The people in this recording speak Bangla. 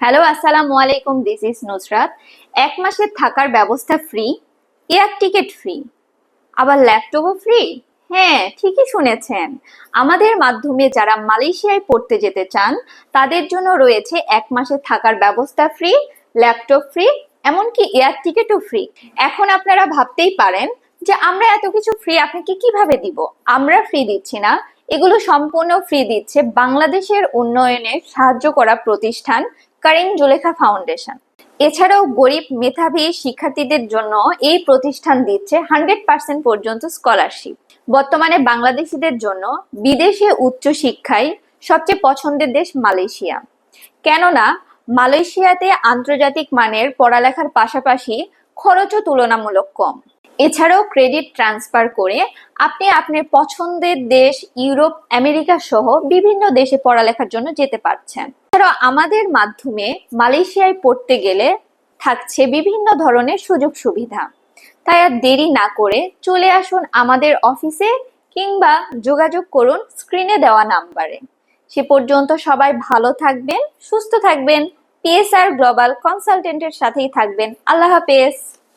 হ্যালো, আসসালামু আলাইকুম দিস ইজ নুসরাত। এক মাসের থাকার ব্যবস্থা ফ্রি এয়ার টিকিট ফ্রি আবার ল্যাপটপও ফ্রি হ্যাঁ ঠিকই শুনেছেন। আমাদের মাধ্যমে যারা মালয়েশিয়ায় পড়তে যেতে চান, তাদের জন্য রয়েছে এক মাসে থাকার ব্যবস্থা ফ্রি ল্যাপটপ ফ্রি এমনকি এয়ার টিকিটও ফ্রি এখন আপনারা ভাবতেই পারেন যে আমরা এত কিছু ফ্রি আপনাকে কীভাবে দিব? আমরা ফ্রি দিচ্ছি না। এগুলো সম্পূর্ণ ফ্রি দিচ্ছে বাংলাদেশের উন্নয়নে সাহায্য করা প্রতিষ্ঠান কারিম জুলেখা ফাউন্ডেশন। এছাড়াও গরিব মেধাবী শিক্ষার্থীদের জন্য এই প্রতিষ্ঠান দিচ্ছে হান্ড্রেড পার্সেন্ট পর্যন্ত স্কলারশিপ। বর্তমানে বাংলাদেশিদের জন্য বিদেশে উচ্চ শিক্ষায় সবচেয়ে পছন্দের দেশ মালয়েশিয়া। কেননা, মালয়েশিয়াতে আন্তর্জাতিক মানের পড়ালেখার পাশাপাশি খরচও তুলনামূলক কম। এছাড়াও ক্রেডিট ট্রান্সফার করে আপনি আপনার পছন্দের দেশ ইউরোপ, আমেরিকা সহ বিভিন্ন দেশে পড়ালেখার জন্য যেতে পারছেন। এছাড়াও আমাদের মাধ্যমে মালয়েশিয়ায় পড়তে গেলে থাকছে বিভিন্ন ধরনের সুযোগ সুবিধা। তাই আর দেরি না করে চলে আসুন আমাদের অফিসে কিংবা যোগাযোগ করুন স্ক্রিনে দেওয়া নাম্বারে। সে পর্যন্ত সবাই ভালো থাকবেন, সুস্থ থাকবেন পিএসআর গ্লোবাল কনসালটেন্টের সাথেই থাকবেন। আল্লাহ হাফেজ।